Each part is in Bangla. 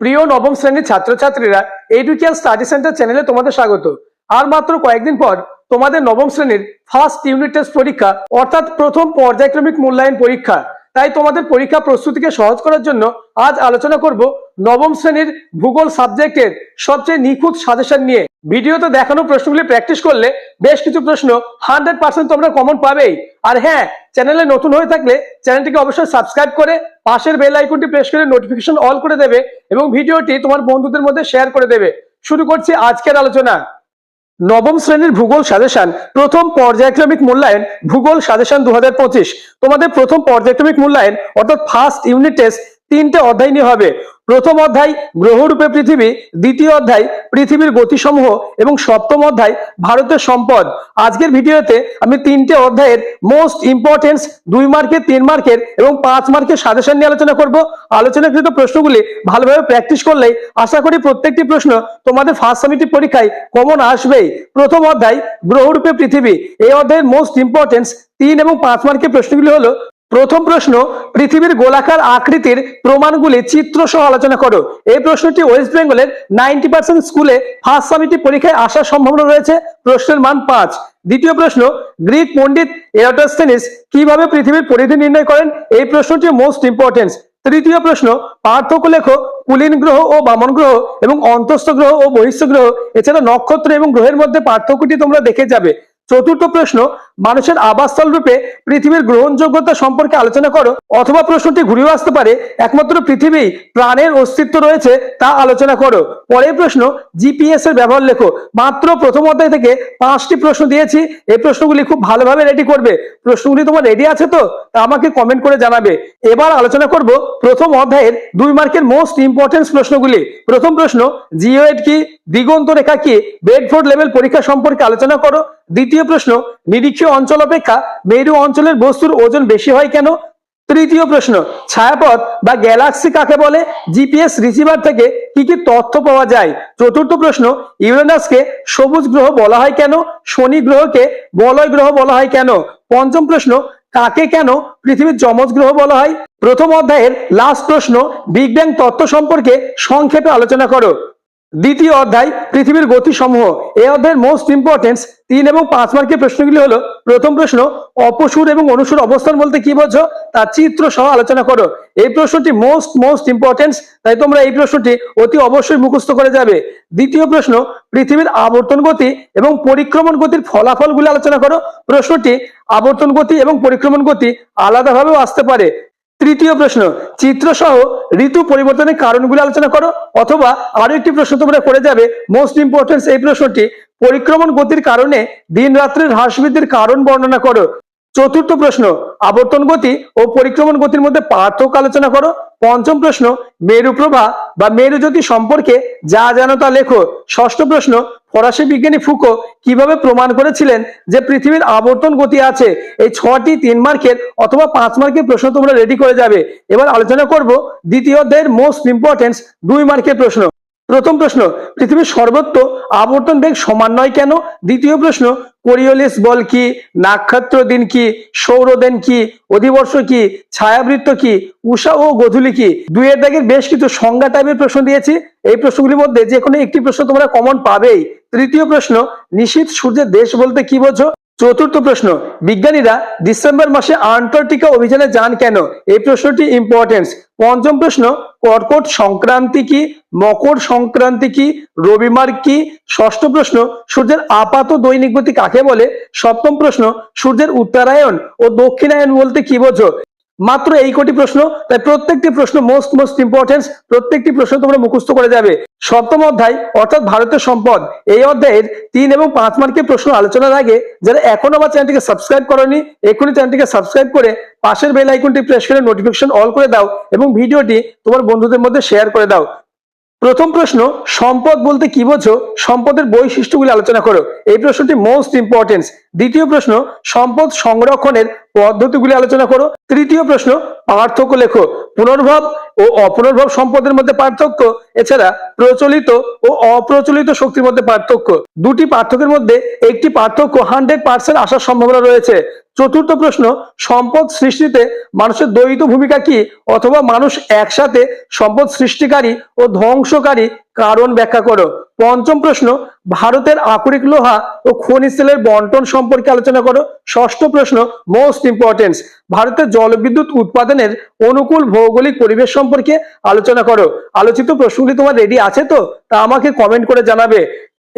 প্রিয় নবম শ্রেণির ছাত্রছাত্রীরা এডুকেল স্টাডি সেন্টার চ্যানেলে তোমাদের স্বাগত। আর মাত্র কয়েকদিন পর তোমাদের নবম শ্রেণির ফার্স্ট ইউনিট টেস্ট পরীক্ষা, অর্থাৎ প্রথম পর্যায়ক্রমিক মূল্যায়ন পরীক্ষা। তাই তোমাদের পরীক্ষা প্রস্তুতিকে সহজ করার জন্য আজ আলোচনা করব নবম শ্রেণির ভূগোল সাবজেক্টের সবচেয়ে নিখুঁত সাজেশন নিয়ে। ভিডিওতে দেখানো প্রশ্নগুলি প্র্যাকটিস করলে বেশ কিছু প্রশ্ন হান্ড্রেড পার্সেন্ট তোমরা কমন পাবেই। আর হ্যাঁ চ্যানেলে নতুন হয়ে থাকলে চ্যানেলটিকে অবশ্যই সাবস্ক্রাইব করে পাশের বেল আইকনটি প্রেস করে নোটিফিকেশন অল করে দেবে এবং ভিডিওটি তোমার বন্ধুদের মধ্যে শেয়ার করে দেবে। শুরু করছি আজকের আলোচনা। নবম শ্রেণির ভূগোল সাজেশন প্রথম পর্যায়ক্রমিক মূল্যায়ন, ভূগোল সাজেশন দু হাজার পঁচিশ। তোমাদের প্রথম পর্যায়ক্রমিক মূল্যায়ন, অর্থাৎ ফার্স্ট ইউনিট টেস্ট তিনটে অধ্যায় নিয়ে হবে। প্রথম অধ্যায় গ্রহরূপে পৃথিবী, দ্বিতীয় অধ্যায় পৃথিবীর গতিসমূহ এবং সপ্তম অধ্যায় ভারতের সম্পদ। আজকের ভিডিওতে আমি তিনটে অধ্যায়ের মোস্ট ইম্পর্টেন্স দুই মার্কের, তিন মার্কের এবং পাঁচ মার্কের সাজেশন নিয়ে আলোচনা করব। আলোচনাকৃত প্রশ্নগুলি ভালোভাবে প্র্যাকটিস করলেই আশা করি প্রত্যেকটি প্রশ্ন তোমাদের ফার্স্ট সামিটিভ পরীক্ষায় কমন আসবেই। প্রথম অধ্যায় গ্রহরূপে পৃথিবী। এই অধ্যায়ের মোস্ট ইম্পর্টেন্স তিন এবং পাঁচ মার্কের প্রশ্নগুলি হলো প্রথম প্রশ্ন, পৃথিবীর গোলাকার আকৃতির প্রমাণগুলি চিত্র সহ আলোচনা করো। এই প্রশ্নটি ওয়েস্ট বেঙ্গলের নাইনটি পার্সেন্ট স্কুলে ফার্স্ট সামিটি পরীক্ষায় আসার সম্ভাবনা রয়েছে। প্রশ্নের মান পাঁচ। দ্বিতীয় প্রশ্ন, গ্রিক পণ্ডিত এরোটোস্টেনিস কীভাবে পৃথিবীর পরিধি নির্ণয় করেন? এই প্রশ্নটি মোস্ট ইম্পর্টেন্স তৃতীয় প্রশ্ন, পার্থক্য লেখো, কুলীন গ্রহ ও বামন গ্রহ এবং অন্তস্থ গ্রহ ও বহিষ্ঠ গ্রহ। এছাড়া নক্ষত্র এবং গ্রহের মধ্যে পার্থক্যটি তোমরা দেখে যাবে। চতুর্থ প্রশ্ন, মানুষের আবাসস্থল রূপে পৃথিবীর গ্রহণযোগ্যতা সম্পর্কে আলোচনা করো অথবা প্রশ্নটি ঘুরেও আসতে পারে। একমাত্র পৃথিবী প্রাণের অস্তিত্ব রয়েছে তা আলোচনা করো। পরের প্রশ্ন জিপিএস এর ব্যবহার লেখো। মাত্র প্রথম অধ্যায় থেকে পাঁচটি প্রশ্ন দিয়েছি। এই প্রশ্নগুলি খুব ভালোভাবে রেডি করবে। প্রশ্নগুলি তোমার রেডি আছে তো? তা আমাকে কমেন্ট করে জানাবে। এবার আলোচনা করব প্রথম অধ্যায়ের দুই মার্কের মোস্ট ইম্পর্টেন্স প্রশ্নগুলি। প্রথম প্রশ্ন জিওএড কি? দিগন্ত রেখা কি? বেডফোর্ড লেভেল পরীক্ষা সম্পর্কে আলোচনা করো। দ্বিতীয় প্রশ্ন, নিরীক্ষীয় অঞ্চল অপেক্ষা মেরু অঞ্চলের বস্তুর ওজন বেশি হয় কেন? তৃতীয় প্রশ্ন, ছায়াপথ বা গ্যালাক্সি কাকে বলে? জিপিএস রিসিভার থেকে কি কি তথ্য পাওয়া যায়? চতুর্থ প্রশ্ন, ইউরেনাসকে সবুজ গ্রহ বলা হয় কেন? শনি গ্রহকে বলয় গ্রহ বলা হয় কেন? পঞ্চম প্রশ্ন, কাকে কেন পৃথিবীর যমজ গ্রহ বলা হয়? প্রথম অধ্যায়ের লাস্ট প্রশ্ন, বিগ ব্যাং তত্ত্ব সম্পর্কে সংক্ষেপে আলোচনা করো। দ্বিতীয় অধ্যায়, পৃথিবীর গতিসমূহ। এই অধ্যায়ের মোস্ট ইম্পর্টেন্স তিন এবং পাঁচ মার্কের প্রশ্নগুলি হলো, প্রথম প্রশ্ন, অপসুর এবং অনুসুর অবস্থান বলতে কি বোঝো? তার চিত্র সহ আলোচনা করো। এই প্রশ্নটি মোস্ট মোস্ট ইম্পর্টেন্স তাই তোমরা এই প্রশ্নটি অতি অবশ্যই মুখস্থ করে যাবে। দ্বিতীয় প্রশ্ন, পৃথিবীর আবর্তন গতি এবং পরিক্রমণ গতির ফলাফলগুলি আলোচনা করো। প্রশ্নটি, আবর্তন গতি এবং পরিক্রমণ গতি আলাদাভাবেও আসতে পারে। তৃতীয় প্রশ্ন চিত্র সহ ঋতু পরিবর্তনের কারণগুলি আলোচনা করো, অথবা আরও একটি প্রশ্ন তোমরা করে যাবে। মোস্ট ইম্পর্টেন্স এই প্রশ্নটি, পরিক্রমণ গতির কারণে দিন রাত্রের হ্রাস বৃদ্ধির কারণ বর্ণনা করো। চতুর্থ প্রশ্ন, আবর্তন গতি ও পরিক্রমণ গতির মধ্যে পার্থক্য আলোচনা করো। পঞ্চম প্রশ্ন মেরু প্রভা বা মেরু জ্যোতি সম্পর্কে যা জানো তা লেখো। ষষ্ঠ প্রশ্ন ফরাসি বিজ্ঞানী ফুকো কীভাবে প্রমাণ করেছিলেন যে পৃথিবীর আবর্তন গতি আছে? এই ছটি তিন মার্কের অথবা পাঁচ মার্কের প্রশ্ন তোমরা রেডি করে যাবে। এবার আলোচনা করব দ্বিতীয় মোস্ট ইম্পর্টেন্স দুই মার্কের প্রশ্ন। প্রথম প্রশ্ন, পৃথিবীর সর্বত্র আবর্তন বেগ সমান নয় কেন? দ্বিতীয় প্রশ্ন, কোরিওলিস বল কি? নাক্ষত্র দিন কি? সৌরদিন কি? অধিবর্ষ কি? ছায়াবৃত্ত কি? উষা ও গধূলি কি? দুইয়ের দাগের বেশ কিছু সংজ্ঞা টাইপের প্রশ্ন দিয়েছি। এই প্রশ্নগুলির মধ্যে যে কোনো একটি প্রশ্ন তোমরা কমন পাবেই। তৃতীয় প্রশ্ন নিশীত সূর্যের দেশ বলতে কি বোঝো? চতুর্থ প্রশ্ন, বিজ্ঞানীরা ডিসেম্বর মাসে আন্টার্কটিকা অভিযানে যান কেন? এই প্রশ্নটি ইম্পর্টেন্স পঞ্চম প্রশ্ন, কর্কট সংক্রান্তি কি? মকর সংক্রান্তি কি? রবিবার কি? ষষ্ঠ প্রশ্ন, সূর্যের আপাত দৈনিক গতি কাকে বলে? সপ্তম প্রশ্ন, সূর্যের উত্তরায়ণ ও দক্ষিণায়ন বলতে কি বোঝো? মাত্র এই কোটি প্রশ্ন, তাই প্রত্যেকটি প্রশ্ন মোস্ট মোস্ট ইম্পর্টেন্স প্রত্যেকটি প্রশ্ন তোমরা মুখস্থ করে যাবে। সপ্তম অধ্যায়, অর্থাৎ ভারতের সম্পদ। এই অধ্যায়ের তিন এবং পাঁচ মার্কের প্রশ্ন আলোচনার আগে, যারা এখনও আমার চ্যানেলটিকে সাবস্ক্রাইব করনি এখনই চ্যানেলটিকে সাবস্ক্রাইব করে পাশের বেল আইকনটি প্রেস করে নোটিফিকেশন অল করে দাও এবং ভিডিওটি তোমার বন্ধুদের মধ্যে শেয়ার করে দাও। প্রথম প্রশ্ন, সম্পদ বলতে কি বোঝো? সম্পদের বৈশিষ্ট্যগুলি আলোচনা করো। এই প্রশ্নটি মোস্ট ইম্পর্টেন্স দ্বিতীয় প্রশ্ন, সম্পদ সংরক্ষণের পদ্ধতিগুলি আলোচনা করো। তৃতীয় প্রশ্ন, পার্থক্য লেখো। পুনর্ভব ও অপুনর্ভব সম্পদের মধ্যে পার্থক্য, এছাড়া প্রচলিত ও অপ্রচলিত শক্তির মধ্যে পার্থক্য। দুটি পার্থক্যের মধ্যে একটি পার্থক্য হান্ড্রেড পার্সেন্ট আসার সম্ভাবনা রয়েছে। চতুর্থ প্রশ্ন, সম্পদ সৃষ্টিতে মানুষের দ্বৈত ভূমিকা কি অথবা মানুষ একসাথে সম্পদ সৃষ্টিকারী ও ধ্বংসকারী কারণ ব্যাখ্যা করো? পঞ্চম প্রশ্ন, ভারতের আকরিক লোহা ও খনিজ তেলের বন্টন সম্পর্কে আলোচনা করো। ষষ্ঠ প্রশ্ন মোস্ট ইম্পর্টেন্স ভারতের জলবিদ্যুৎ উৎপাদনের অনুকূল ভৌগোলিক পরিবেশ সম্পর্কে আলোচনা করো। আলোচিত প্রশ্নগুলি তোমার রেডি আছে তো? তা আমাকে কমেন্ট করে জানাবে।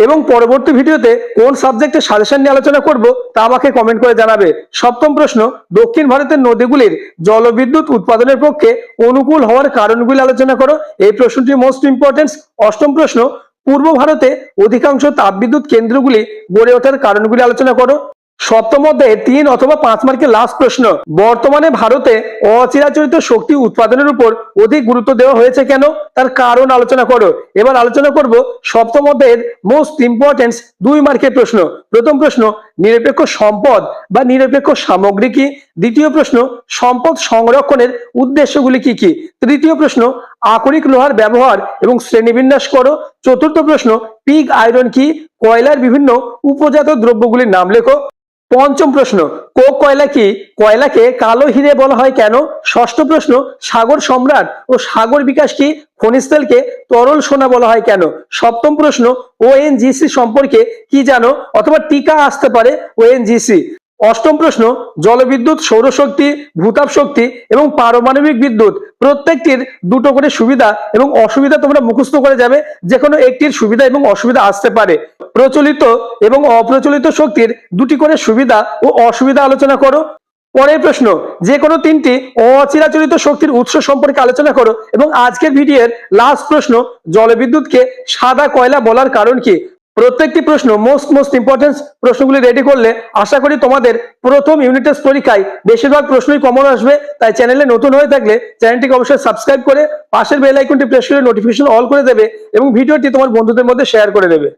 এবং পরবর্তী ভিডিওতে কোন সাবজেক্টে সাজেশন নিয়ে আলোচনা করব তা আমাকে কমেন্ট করে জানাবে। সপ্তম প্রশ্ন, দক্ষিণ ভারতের নদীগুলির জলবিদ্যুৎ উৎপাদনের পক্ষে অনুকূল হওয়ার কারণগুলি আলোচনা করো। এই প্রশ্নটি মোস্ট ইম্পর্টেন্স অষ্টম প্রশ্ন, পূর্ব ভারতে অধিকাংশ তাপবিদ্যুৎ কেন্দ্রগুলি গড়ে ওঠার কারণগুলি আলোচনা করো। সপ্তম অধ্যায়ে তিন অথবা পাঁচ মার্কের লাস্ট প্রশ্ন, বর্তমানে ভারতে অচিরাচরিত শক্তি উৎপাদনের উপর অধিক গুরুত্ব দেওয়া হয়েছে কেন? তার কারণ আলোচনা করো। এবার আলোচনা করব সপ্তম অধ্যায়ের মোস্ট ইম্পর্টেন্স দুই মার্কের প্রশ্ন। প্রথম প্রশ্ন, নিরপেক্ষ সম্পদ বা নিরপেক্ষ সামগ্রী কি? দ্বিতীয় প্রশ্ন, সম্পদ সংরক্ষণের উদ্দেশ্যগুলি কি কি? তৃতীয় প্রশ্ন, আকরিক লোহার ব্যবহার এবং শ্রেণীবিন্যাস করো। চতুর্থ প্রশ্ন পিগ আয়রন কি? কয়লার বিভিন্ন উপজাত দ্রব্যগুলির নাম লেখো। পঞ্চম প্রশ্ন কোক কয়লা কি? কয়লাকে কালো হিরে বলা হয় কেন? ষষ্ঠ প্রশ্ন, সাগর সম্রাট ও সাগর বিকাশ কি? খনিজ তেলকে তরল সোনা বলা হয় কেন? সপ্তম প্রশ্ন ওএনজিসি সম্পর্কে কি জানো? অথবা টিকা আসতে পারে ওএনজিসি অষ্টম প্রশ্ন, জলবিদ্যুৎ, সৌরশক্তি ভূতাপ শক্তি এবং পারমাণবিক বিদ্যুৎ প্রত্যেকটির দুটো করে সুবিধা এবং অসুবিধা তোমরা মুখস্থ করে যাবে যে কোনো একটির সুবিধা এবং অসুবিধা আসতে পারে। প্রচলিত এবং অপ্রচলিত শক্তির দুটি করে সুবিধা ও অসুবিধা আলোচনা করো। পরের প্রশ্ন যে কোনো তিনটি অচিরাচরিত শক্তির উৎস সম্পর্কে আলোচনা করো এবং আজকের ভিডিওর লাস্ট প্রশ্ন, জলবিদ্যুৎকে সাদা কয়লা বলার কারণ কি? প্রত্যেকটি প্রশ্ন মোস্ট মোস্ট ইম্পর্টেন্স প্রশ্নগুলি রেডি করলে আশা করি তোমাদের প্রথম ইউনিট টেস্ট পরীক্ষায় বেশিরভাগ প্রশ্নই কমন আসবে। তাই চ্যানেলে নতুন হয়ে থাকলে চ্যানেলটিকে অবশ্যই সাবস্ক্রাইব করে পাশের বেল আইকনটি প্রেস করে নোটিফিকেশন অল করে দেবে এবং ভিডিওটি তোমার বন্ধুদের মধ্যে শেয়ার করে দেবে।